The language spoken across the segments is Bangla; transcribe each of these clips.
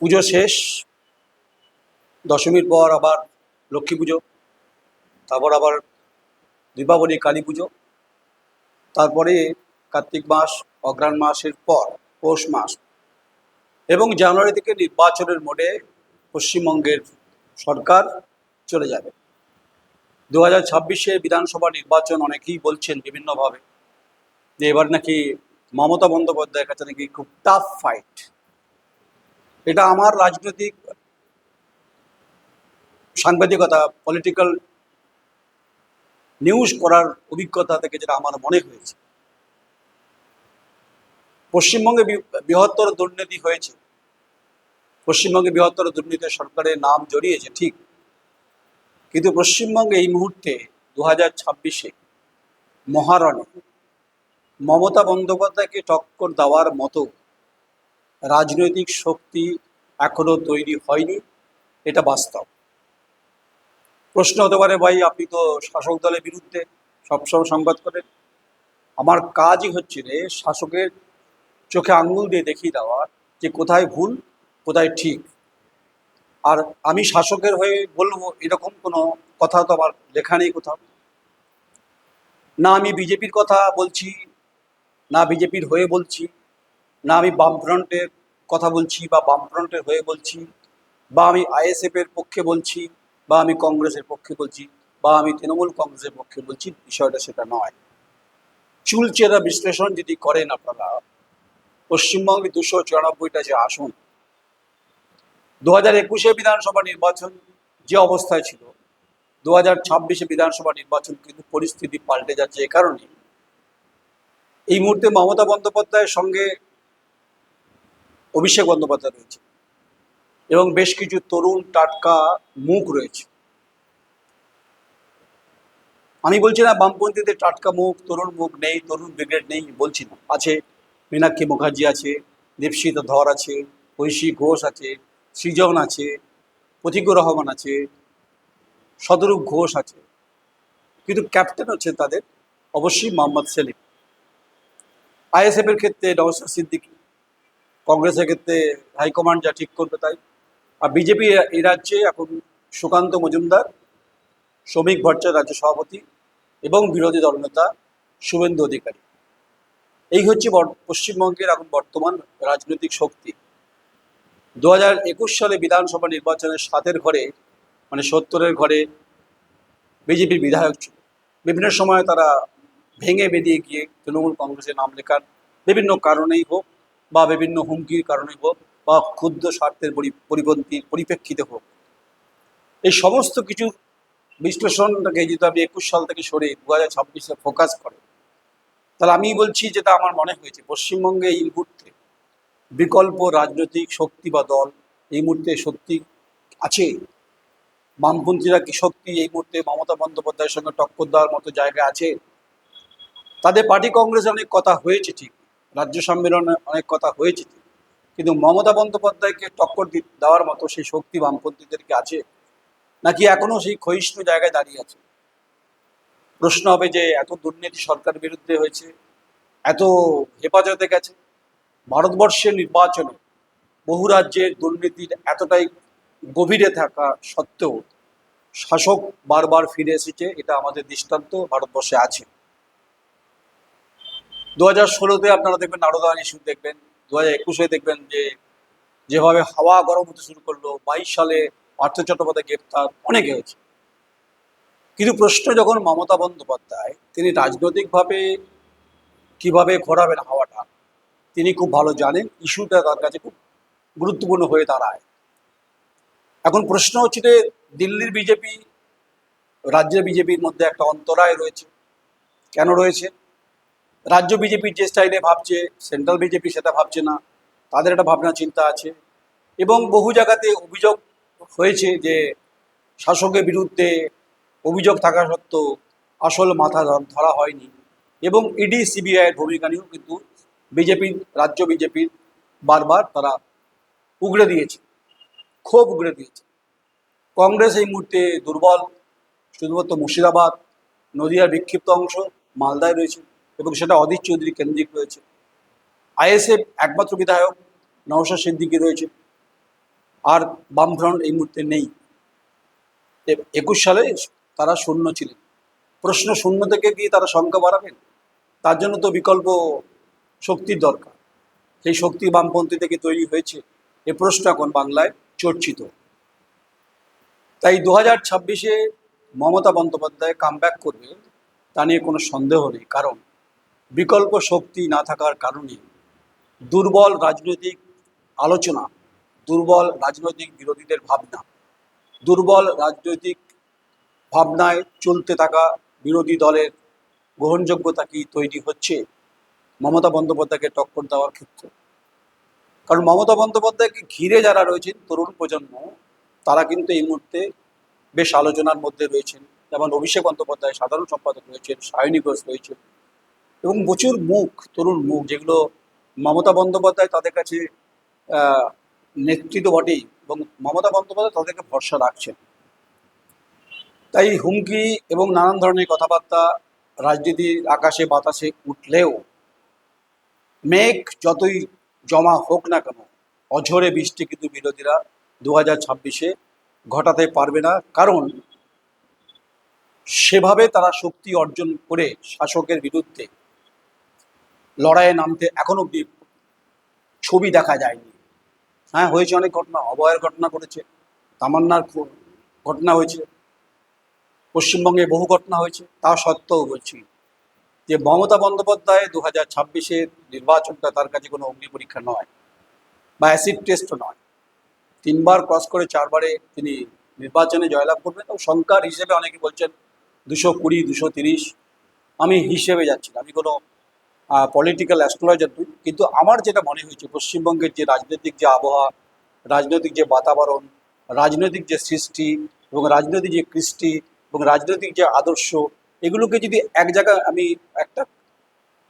পুজো শেষ, দশমীর পর আবার লক্ষ্মী পুজো, তারপর আবার দীপাবলি, কালী পুজো, তারপরে কার্তিক মাস অগ্রাণ মাসের পর পৌষ মাস এবং জানুয়ারি থেকে নির্বাচনের মোডে পশ্চিমবঙ্গের সরকার চলে যাবে। দু হাজার ছাব্বিশে বিধানসভা নির্বাচন অনেকেই বলছেন বিভিন্নভাবে যে এবার নাকি মমতা বন্দ্যোপাধ্যায়ের কাছে নাকি খুব টাফ ফাইট এটা আমার রাজনৈতিক সাংবাদিকতা পলিটিক্যাল নিউজ করার অভিজ্ঞতা থেকে যেটা আমার মনে হয়েছে। পশ্চিমবঙ্গে বৃহত্তর দুর্নীতি হয়েছে। পশ্চিমবঙ্গে বৃহত্তর দুর্নীতি সরকারের নাম জড়িয়েছে, ঠিক। কিন্তু পশ্চিমবঙ্গে এই মুহূর্তে দু হাজার ছাব্বিশে মহারণে মমতা বন্দ্যোপাধ্যায়কে টক্কর দেওয়ার মতো রাজনৈতিক শক্তি এখনও তৈরি হয়নি, এটা বাস্তব। প্রশ্ন হতে পারে, ভাই, আপনি তো শাসক দলের বিরুদ্ধে সবসময় সংবাদ করেন। আমার কাজই হচ্ছে রে শাসকের চোখে আঙ্গুল দিয়ে দেখিয়ে দেওয়া যে কোথায় ভুল, কোথায় ঠিক। আর আমি শাসকের হয়ে বলব, এরকম কোনো কথা তো আমার লেখা নেই কোথাও। না আমি বিজেপির কথা বলছি, না বিজেপির হয়ে বলছি না আমি বামফ্রন্টের কথা বলছি বা বামফ্রন্টের হয়ে বলছি, বা আমি আইএসএফ এর পক্ষে বলছি, বা আমি কংগ্রেসের পক্ষে বলছি, বা আমি তৃণমূল কংগ্রেসের পক্ষে বলছি, বিষয়টা সেটা নয়। চুলচেরা বিশ্লেষণ যদি করেন আপনারা, পশ্চিমবঙ্গে দুশো চুরানব্বইটা যে আসন দু হাজার একুশে বিধানসভা নির্বাচন যে অবস্থায় ছিল দু হাজার ছাব্বিশে বিধানসভা নির্বাচন কিন্তু পরিস্থিতি পাল্টে যাচ্ছে এ কারণে। এই মুহূর্তে মমতা বন্দ্যোপাধ্যায়ের সঙ্গে অভিষেক বন্দ্যোপাধ্যায় রয়েছে। এবং বেশ কিছু তরুণ টাটকা মুখ রয়েছে। আমি বলছি না বামপন্থীদের টাটকা মুখ, তরুণ মুখ নেই, তরুণ ব্রিগেড নেই, বলছি না। আছে মীনাক্ষী মুখার্জি আছে, দীপশিতা ধর আছে, ঐশী ঘোষ আছে, সৃজন আছে, প্রতীকুর রহমান আছে, সদরূপ ঘোষ আছে। কিন্তু ক্যাপ্টেন হচ্ছে তাদের অবশ্যই মোহাম্মদ সেলিম। আইএসএফ এর ক্ষেত্রে নওসাদ সিদ্দিকী কংগ্রেসের ক্ষেত্রে হাইকমান্ড যা ঠিক করবে তাই। আর বিজেপি এই রাজ্যে এখন সুকান্ত মজুমদার, শ্রমিক ভট্টাচার্য রাজ্য সভাপতি এবং বিরোধী দলনেতা শুভেন্দু অধিকারী। এই হচ্ছে পশ্চিমবঙ্গের এখন বর্তমান রাজনৈতিক শক্তি। দু হাজার একুশ সালে বিধানসভা নির্বাচনের সাতের ঘরে মানে সত্তরের ঘরে বিজেপির বিধায়ক ছিল। বিভিন্ন সময় তারা ভেঙে বেরিয়ে গিয়ে তৃণমূল কংগ্রেসের নাম লেখার বিভিন্ন কারণেই হোক বা বিভিন্ন হুমকির কারণে হোক বা ক্ষুদ্র স্বার্থের পরি- পরিপন্থী, পরিপ্রেক্ষিতে হোক। এই সমস্ত কিছু বিশ্লেষণটাকে যদি আপনি একুশ সাল থেকে সরে দু হাজার ছাব্বিশে ফোকাস করে তাহলে আমি বলছি যেটা আমার মনে হয়েছে। পশ্চিমবঙ্গে এই মুহূর্তে বিকল্প রাজনৈতিক শক্তি বা দল এই মুহূর্তে সত্যি আছে? বামপন্থীরা কি সত্যি এই মুহূর্তে মমতা বন্দ্যোপাধ্যায়ের সঙ্গে টক্কর দেওয়ার মতো জায়গা আছে? তাদের পার্টি কংগ্রেসে অনেক কথা হয়েছে ঠিক। রাজ্য সম্মেলনে অনেক কথা হয়েছে। কিন্তু মমতা বন্দ্যোপাধ্যায়কে টক্কর দেওয়ার মতো সেই শক্তি বামপন্থীদেরকে আছে? নাকি এখনও সেই ক্ষয়িষ্ণু জায়গায় দাঁড়িয়ে আছে? প্রশ্ন হবে যে এত দুর্নীতি সরকার বিরুদ্ধে হয়েছে, এত হেফাজতে গেছে। ভারতবর্ষের নির্বাচনে বহু রাজ্যের দুর্নীতির এতটাই গভীরে থাকা সত্ত্বেও শাসক বারবার ফিরে এসেছে, এটা আমাদের দৃষ্টান্ত, ভারতবর্ষে আছে। দু হাজার ষোলোতে আপনারা দেখবেন নারদান ইস্যু দেখবেন, দু হাজার একুশে দেখবেন যে যেভাবে হাওয়া গরম হতে শুরু করল, বাইশ সালে পার্থ চট্টোপাধ্যায় গ্রেপ্তার, অনেকে হয়েছে। কিন্তু প্রশ্ন যখন মমতা বন্দ্যোপাধ্যায়, তিনি রাজনৈতিকভাবে কীভাবে ঘোরাবেন হাওয়াটা, তিনি খুব ভালো জানেন, ইস্যুটা তার কাছে খুব গুরুত্বপূর্ণ হয়ে দাঁড়ায়। এখন প্রশ্ন হচ্ছে যে দিল্লির বিজেপি, রাজ্যের বিজেপির মধ্যে একটা অন্তরায় রয়েছে। কেন রয়েছে? রাজ্য বিজেপির যে স্টাইলে ভাবছে, সেন্ট্রাল বিজেপি সেটা ভাবছে না, তাদের একটা ভাবনা চিন্তা আছে। এবং বহু জায়গাতে অভিযোগ হয়েছে যে শাসকের বিরুদ্ধে অভিযোগ থাকা সত্ত্বেও আসল মাথা ধরা হয়নি। এবং ইডি সিবিআইয়ের ভূমিকা নিয়েও কিন্তু বিজেপির রাজ্য বিজেপির বারবার তারা উগড়ে দিয়েছে, ক্ষোভ উগড়ে দিয়েছে। কংগ্রেস এই মুহূর্তে দুর্বল, শুধুমাত্র মুর্শিদাবাদ, নদিয়ার বিক্ষিপ্ত অংশ, মালদায় রয়েছে। এবং সেটা অধীর চৌধুরী কেন্দ্রিক রয়েছে। আইএসএফ একমাত্র বিধায়ক নওশাদ সিদ্দিকি রয়েছে। আর বামফ্রন্ট এই মুহূর্তে নেই। একুশ সালে তারা শূন্য ছিলেন। প্রশ্ন শূন্য থেকে কি তারা সংখ্যা বাড়াবেন? তার জন্য তো বিকল্প শক্তির দরকার। সেই শক্তি বামপন্থী থেকে তৈরি হয়েছে। এ প্রশ্ন এখন বাংলায় চর্চিত। তাই দু হাজার ছাব্বিশে মমতা বন্দ্যোপাধ্যায় কামব্যাক করবে তা নিয়ে কোনো সন্দেহ নেই। কারণ বিকল্প শক্তি না থাকার কারণে দুর্বল রাজনৈতিক আলোচনা, দুর্বল রাজনৈতিক বিরোধীদের ভাবনা, দুর্বল রাজনৈতিক ভাবনায় চলতে থাকা বিরোধী দলের গ্রহণযোগ্যতা কি তৈরি হচ্ছে? মমতা বন্দ্যোপাধ্যায়কে টক্কর দেওয়ার ক্ষেত্রে। কারণ মমতা বন্দ্যোপাধ্যায়কে ঘিরে যারা রয়েছেন তরুণ প্রজন্ম, তারা কিন্তু এই মুহূর্তে বেশ আলোচনার মধ্যে রয়েছেন। যেমন অভিষেক বন্দ্যোপাধ্যায় সাধারণ সম্পাদক রয়েছেন, সায়নী ঘোষ রয়েছেন। এবং প্রচুর মুখ, তরুণ মুখ, যেগুলো মমতা বন্দ্যোপাধ্যায় তাদের কাছে নেতৃত্ব বটেই এবং মমতা বন্দ্যোপাধ্যায় তাদেরকে ভরসা রাখছেন। তাই হুমকি এবং নানান ধরনের কথাবার্তা রাজনীতির আকাশে, বাতাসে উঠলেও মেঘ যতই জমা হোক না কেন, অঝরে বৃষ্টি কিন্তু বিরোধীরা দু হাজার ছাব্বিশে ঘটাতে পারবে না। কারণ সেভাবে তারা শক্তি অর্জন করে শাসকের বিরুদ্ধে লড়াইয়ে নামতে এখন অব্দি ছবি দেখা যায়নি। হ্যাঁ হয়েছে অনেক ঘটনা, অভয়ের ঘটনা ঘটেছে, তামান্নার ঘটনা হয়েছে, পশ্চিমবঙ্গে বহু ঘটনা হয়েছে, তা সত্ত্বেও বলছি যে মমতা বন্দ্যোপাধ্যায় দু হাজার ছাব্বিশের নির্বাচনটা তার কাছে কোনো অগ্নি পরীক্ষা নয় বা অ্যাসিড টেস্টও নয়। তিনবার ক্রস করে চারবারে তিনি নির্বাচনে জয়লাভ করবেন এবং সংখ্যার হিসেবে অনেকে বলছেন দুশো কুড়ি, দুশো তিরিশ। আমি হিসেবে যাচ্ছি আমি কোনো পলিটিক্যাল অ্যাস্ট্রোলজার নই কিন্তু আমার যেটা মনে হয়েছে, পশ্চিমবঙ্গের যে রাজনৈতিক যে আবহাওয়া, রাজনৈতিক যে বাতাবরণ, রাজনৈতিক যে সৃষ্টি এবং রাজনৈতিক যে কৃষ্টি এবং রাজনৈতিক যে আদর্শ, এগুলোকে যদি এক জায়গায় আমি একটা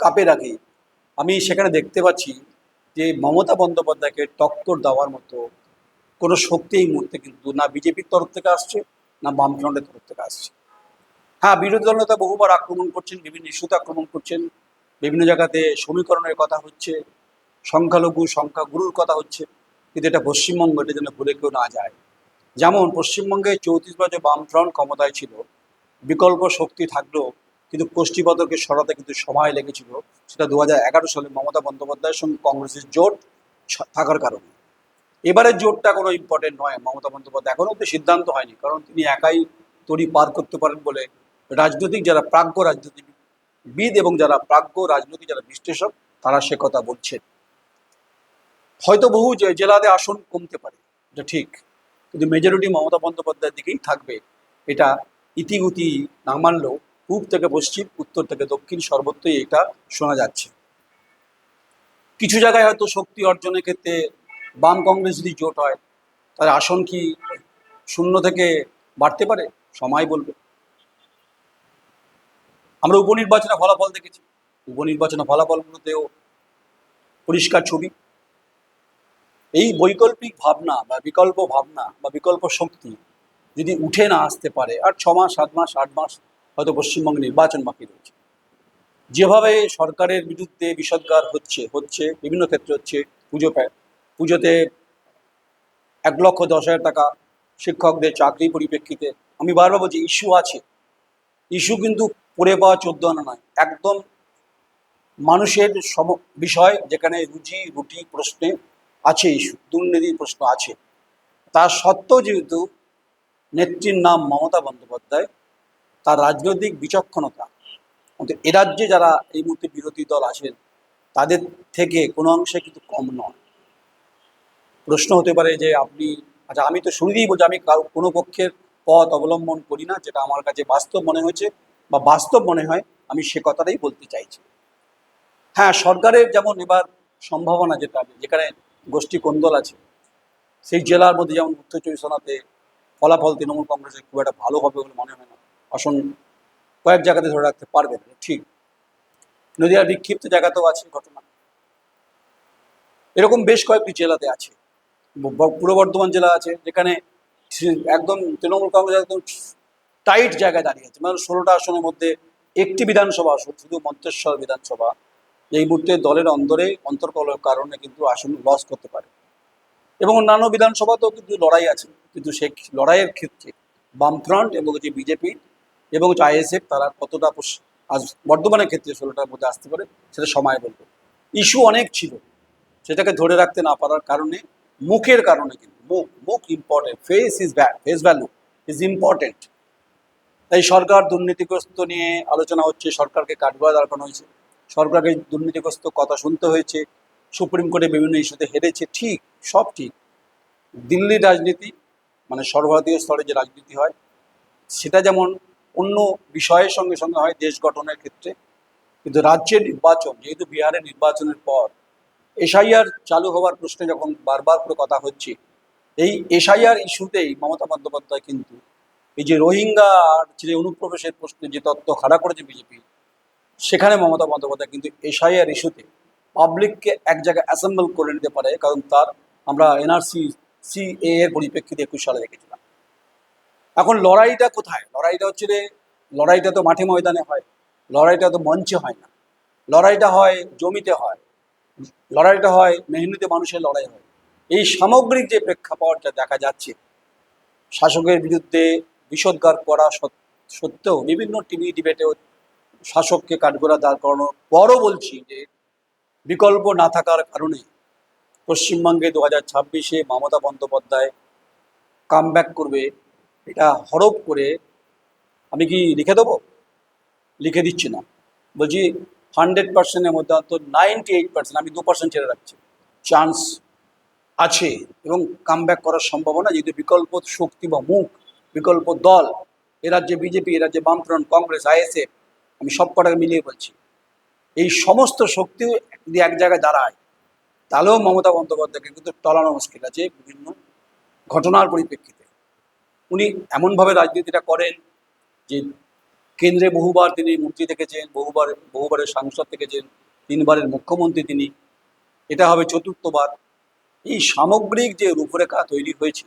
কাপে রাখি, আমি সেখানে দেখতে পাচ্ছি যে মমতা বন্দ্যোপাধ্যায়কে টক্কর দেওয়ার মতো কোনো শক্তি এই মুহূর্তে কিন্তু না বিজেপির তরফ থেকে আসছে, না বামফ্রন্টের তরফ থেকে আসছে। হ্যাঁ বিরোধী দল নেতা বহুবার আক্রমণ করছেন, বিভিন্ন ইস্যুতে আক্রমণ করছেন। বিভিন্ন জায়গাতে সমীকরণের কথা হচ্ছে, সংখ্যালঘু সংখ্যাগুরুর কথা হচ্ছে, কিন্তু এটা পশ্চিমবঙ্গ এটা যেন ভুলে কেউ না যায়। যেমন পশ্চিমবঙ্গে চৌত্রিশ বছর বামফ্রন্ট ক্ষমতায় ছিল, বিকল্প শক্তি থাকলেও কিন্তু কোষ্ঠীপতকে সরাতে কিন্তু সময় লেগেছিল, সেটা দু হাজার এগারো সালে মমতা বন্দ্যোপাধ্যায়ের সঙ্গে কংগ্রেসের জোট থাকার কারণে। এবারের জোটটা কোনো ইম্পর্টেন্ট নয়, মমতা বন্দ্যোপাধ্যায় এখনও অব্দি সিদ্ধান্ত হয়নি, কারণ তিনি একাই তড়ি পার করতে পারেন বলে রাজনৈতিক যারা প্রাজ্ঞ রাজনীতিবিদ এবং যারা প্রাজ্ঞ রাজনৈতিক, যারা বিশ্লেষক, তারা সে কথা বলছেন হয়তো বহু জেলাতে আসন কমতে পারে, এটা ঠিক। কিন্তু মেজরিটি মমতা বন্দ্যোপাধ্যায়ের দিকেই থাকবে। এটা ইতিগুতি না মানলেও পূব থেকে পশ্চিম, উত্তর থেকে দক্ষিণ সর্বত্রই এটা শোনা যাচ্ছে। কিছু জায়গায় হয়তো শক্তি অর্জনের ক্ষেত্রে বাম কংগ্রেস যদি জোট হয়, তাহলে আসন কি শূন্য থেকে বাড়তে পারে? সময় বলবে। আমরা উপনির্বাচনে ফলাফল দেখেছি। উপনির্বাচনে ফলাফলগুলোতেও পরিষ্কার ছবি। এই বৈকল্পিক ভাবনা বা বিকল্প ভাবনা বা বিকল্প শক্তি যদি উঠে না আসতে পারে, আর ছ মাস, সাত মাস, আট মাস হয়তো পশ্চিমবঙ্গে নির্বাচন বাকি রয়েছে। যেভাবে সরকারের বিরুদ্ধে বিষদগার হচ্ছে হচ্ছে, বিভিন্ন ক্ষেত্রে হচ্ছে পুজো পুজোতে এক লক্ষ দশ হাজার টাকা শিক্ষকদের চাকরি পরিপ্রেক্ষিতে আমি বারবার বলছি, ইস্যু আছে। ইস্যু কিন্তু পড়ে পাওয়া চোদ্দ আনা নয়। একদম মানুষের সম বিষয় যেখানে রুজি, রুটি প্রশ্নে আছে, ইস্যু, দুর্নীতির প্রশ্ন আছে। তা সত্ত্বেও যেহেতু নেত্রীর নাম মমতা বন্দ্যোপাধ্যায়, তার রাজনৈতিক বিচক্ষণতা এ রাজ্যে যারা এই মুহূর্তে বিরোধী দল আছেন, তাদের থেকে কোনো অংশে কিন্তু কম নয়। প্রশ্ন হতে পারে যে আপনি আচ্ছা আমি তো শুরুতেই বলছি, আমি কারও কোনো পক্ষের পথ অবলম্বন করি না, যেটা আমার কাছে বাস্তব মনে হয়েছে। বা বাস্তব মনে হয় আমি সে কথাটাই বলতে চাইছি। হ্যাঁ সরকারের যেমন এবার সম্ভাবনা যেটা যেখানে গোষ্ঠী কোন্দল আছে, সেই জেলার মধ্যে যেমন উত্তর চব্বিশ পরগনাতে ফলাফল তৃণমূল কংগ্রেসের খুব একটা ভালো হবে বলে মনে হয় না। আসন কয়েক জায়গাতে ধরে রাখতে পারবে না, ঠিক। নদীয়ার বিক্ষিপ্ত জায়গাতেও আছে ঘটনা। এরকম বেশ কয়েকটি জেলাতে আছে। পূর্ব বর্ধমান জেলা আছে, যেখানে একদম তৃণমূল কংগ্রেস একদম টাইট জায়গায় দাঁড়িয়ে আছে। মানে ষোলোটা আসনের মধ্যে একটি বিধানসভা আসন, শুধু মন্তেশ্বর বিধানসভা। এই মুহূর্তে দলের অন্দরে অন্তর্কলের কারণে কিন্তু আসন লস করতে পারে। এবং অন্যান্য বিধানসভাতেও কিন্তু লড়াই আছে। কিন্তু সে লড়াইয়ের ক্ষেত্রে বামফ্রন্ট এবং যে বিজেপি এবং যে আইএসএফ, তারা কতটা আজ বর্ধমানের ক্ষেত্রে ষোলোটার মধ্যে আসতে পারে, সেটা সময় বলবে। ইস্যু অনেক ছিল। সেটাকে ধরে রাখতে না পারার কারণে, মুখের কারণে কিন্তু মুখ মুখ important face is face value is important তাই সরকার দুর্নীতিগ্রস্ত নিয়ে আলোচনা হচ্ছে, সরকারকে কাঠগড়া দাঁড় করানো হয়েছে। সরকারকে দুর্নীতিগ্রস্ত কথা শুনতে হয়েছে, সুপ্রিম কোর্টে বিভিন্ন ইস্যুতে হেরেছে, ঠিক, সব ঠিক। দিল্লির রাজনীতি মানে সর্বভারতীয় স্তরে যে রাজনীতি হয়, সেটা যেমন অন্য বিষয়ের সঙ্গে সঙ্গে হয় দেশ গঠনের ক্ষেত্রে, কিন্তু রাজ্যের নির্বাচন, যেহেতু বিহারের নির্বাচনের পর, এসআইআর চালু হওয়ার প্রশ্নে যখন বারবার করে কথা হচ্ছে, এই এসআইআর ইস্যুতেই মমতা বন্দ্যোপাধ্যায় কিন্তু এই যে রোহিঙ্গা আর যে অনুপ্রবেশের প্রশ্নে যে তত্ত্ব খাড়া করেছে বিজেপি, সেখানে মমতা বন্দ্যোপাধ্যায় কিন্তু এসআইআর ইস্যুতে পাবলিককে এক জায়গায় অ্যাসেম্বল করে নিতে পারে, কারণ তার আমরা এনআরসি সিএ এর পরিপ্রেক্ষিতে একুশ সালে দেখেছিলাম। এখন লড়াইটা কোথায়? লড়াইটা হচ্ছে যে, লড়াইটা তো মাঠে ময়দানে হয়, লড়াইটা তো মঞ্চে হয় না। লড়াইটা হয় জমিতে হয়, লড়াইটা হয় মেহনতি মানুষের লড়াই হয়। এই সামগ্রিক যে প্রেক্ষাপটটা দেখা যাচ্ছে, শাসকের বিরুদ্ধে বিষোদ্গার করা সত- সত্ত্বেও বিভিন্ন টিভি ডিবেটেও শাসককে কাঠগোড়া দাঁড় করানোর পরও বলছি যে, বিকল্প না থাকার কারণে পশ্চিমবঙ্গে দু হাজার ছাব্বিশে মমতা বন্দ্যোপাধ্যায় কাম করবে, এটা হরপ করে আমি কি লিখে দেবো? লিখে দিচ্ছি না। বলছি হান্ড্রেড পার্সেন্টের মধ্যে অন্তত নাইনটি এইট পার্সেন্ট আমি দু পার্সেন্ট ছেড়ে রাখছি। চান্স আছে এবং কাম করার সম্ভাবনা, যেহেতু বিকল্প শক্তি বা মুখ বিকল্প দল, এ রাজ্যে বিজেপি, এ রাজ্যে বামফ্রন্ট, কংগ্রেস আইএসএফ আমি সব কটাকে মিলিয়ে বলছি। এই সমস্ত শক্তি যদি এক জায়গায় দাঁড়ায়, তাহলেও মমতা বন্দ্যোপাধ্যায়কে কিন্তু টলানো মুশকিল আছে বিভিন্ন ঘটনার পরিপ্রেক্ষিতে। উনি এমনভাবে রাজনীতিটা করেন যে কেন্দ্রে বহুবার তিনি মন্ত্রী থেকেছেন বহুবার, বহুবারের সাংসদ থেকেছেন তিনবারের মুখ্যমন্ত্রী তিনি। এটা হবে চতুর্থবার। এই সামগ্রিক যে রূপরেখা তৈরি হয়েছে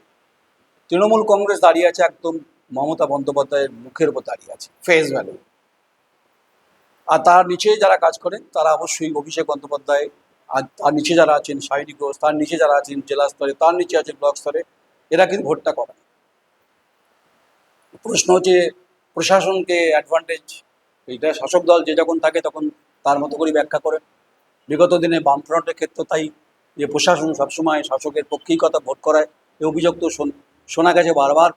তৃণমূল কংগ্রেস দাঁড়িয়ে আছে একদম মমতা বন্দ্যোপাধ্যায়ের মুখের উপর দাঁড়িয়ে আছে ফেস ভ্যালু আর তার নিচে যারা কাজ করেন, তারা অবশ্যই অভিষেক বন্দ্যোপাধ্যায়, আর তার নিচে যারা আছেন সাইডি ঘোষ তার নিচে যারা আছেন জেলা স্তরে, তার নিচে আছেন ব্লক স্তরে, এরা কিন্তু ভোটটা করে প্রশ্ন হচ্ছে, প্রশাসনকে অ্যাডভান্টেজ এইটা শাসক দল যে যখন থাকে তখন তার মতো করে ব্যাখ্যা করেন। বিগত দিনে বামফ্রন্টের ক্ষেত্রে তাই যে প্রশাসন সবসময় শাসকের পক্ষেই কথা ভোট করায় এই অভিযোগ তো শোন- গেছে বারবার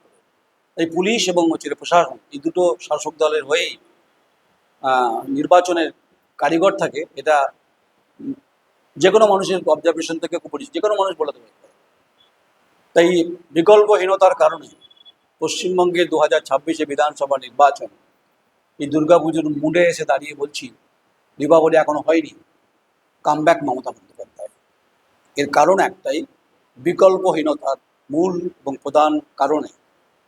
এই পুলিশ এবং হচ্ছে প্রশাসন, এই দুটো শাসক দলের হয়েই নির্বাচনের কারিগর থাকে, এটা যে কোনো মানুষের অবজারভেশন থেকে পরিচিত যে কোনো মানুষ বলে দেবে। তাই বিকল্পহীনতার কারণে পশ্চিমবঙ্গে দু হাজার ছাব্বিশে বিধানসভা নির্বাচন, এই দুর্গাপুজোর মুডে এসে দাঁড়িয়ে বলছি, দীপাবলি এখনও হয়নি কামব্যাক মমতা বন্দ্যোপাধ্যায়। এর কারণ একটাই, বিকল্পহীনতার মূল এবং প্রধান কারণে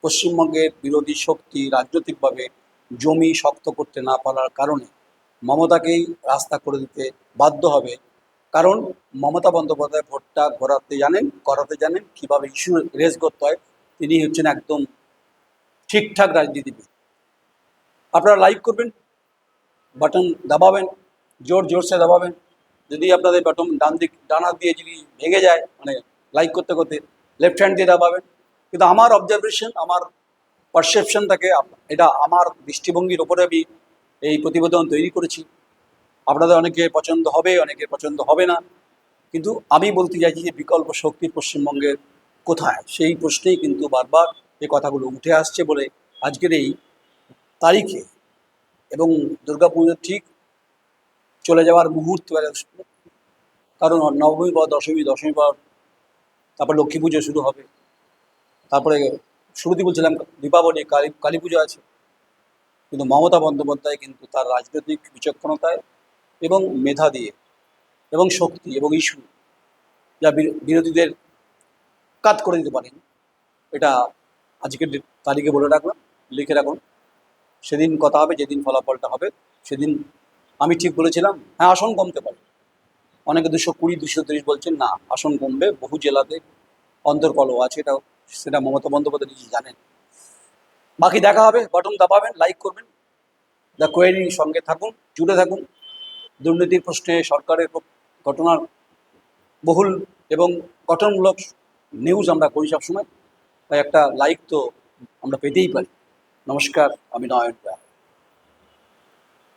পশ্চিমবঙ্গের বিরোধী শক্তি রাজনৈতিকভাবে জমি শক্ত করতে না পারার কারণে মমতাকেই রাস্তা করে দিতে বাধ্য হবে। কারণ মমতা বন্দ্যোপাধ্যায় ভোটটা ঘোরাতে জানেন, করাতে জানেন, কীভাবে ইস্যু রেজ করতে হয়, তিনি হচ্ছেন একদম ঠিকঠাক রাজনীতিবিদ। আপনারা লাইক করবেন, বাটন দাবাবেন, জোর জোরসে দাবাবেন। যদি আপনাদের বাটন ডান দিক, ডান দিয়ে যদি ভেঙে যায় মানে লাইক করতে করতে লেফট হ্যান্ড দিয়ে দাবাবেন। কিন্তু আমার অবজারভেশন আমার পারসেপশন থাকে এটা আমার দৃষ্টিভঙ্গির ওপরে আমি এই প্রতিবেদন তৈরি করেছি। আপনাদের অনেকে পছন্দ হবে, অনেকে পছন্দ হবে না। কিন্তু আমি বলতে চাইছি যে বিকল্প শক্তি পশ্চিমবঙ্গের কোথায়? সেই প্রশ্নেই কিন্তু বারবার এই কথাগুলো উঠে আসছে বলে আজকের এই তারিখে এবং দুর্গাপুজোর ঠিক চলে যাওয়ার মুহূর্ত কারণ নবমী বা দশমী দশমী পর তারপর লক্ষ্মী পুজো শুরু হবে। তারপরে শুরুতেই বলছিলাম, দীপাবলি, কালী কালী পুজো আছে। কিন্তু মমতা বন্দ্যোপাধ্যায় কিন্তু তার রাজনৈতিক বিচক্ষণতায় এবং মেধা দিয়ে এবং শক্তি এবং ইস্যু যা বিরো- বিরোধীদের কাত করে দিতে পারেন, এটা আজকের তারিখে বলে রাখলাম, লিখে রাখুন। সেদিন কথা হবে, যেদিন ফলাফলটা হবে, সেদিন আমি ঠিক বলেছিলাম হ্যাঁ আসন কমতে পারে। অনেকে দুশো কুড়ি, দুশো তিরিশ বলছেন, না, আসন কমবে, বহু জেলাতে অন্তর্কলও আছে। এটা, সেটা মমতা বন্দ্যোপাধ্যায় নিজে জানেন। বাকি দেখা হবে বটন দাবাবেন লাইক করবেন। দ্য কোয়েরি সঙ্গে থাকুন, জুড়ে থাকুন। দুর্নীতির প্রশ্নে সরকারের ঘটনার বহুল এবং গঠনমূলক নিউজ আমরা করি সবসময়। তাই একটা লাইক তো আমরা পেতেই পারি। নমস্কার, আমি নয়ন রায়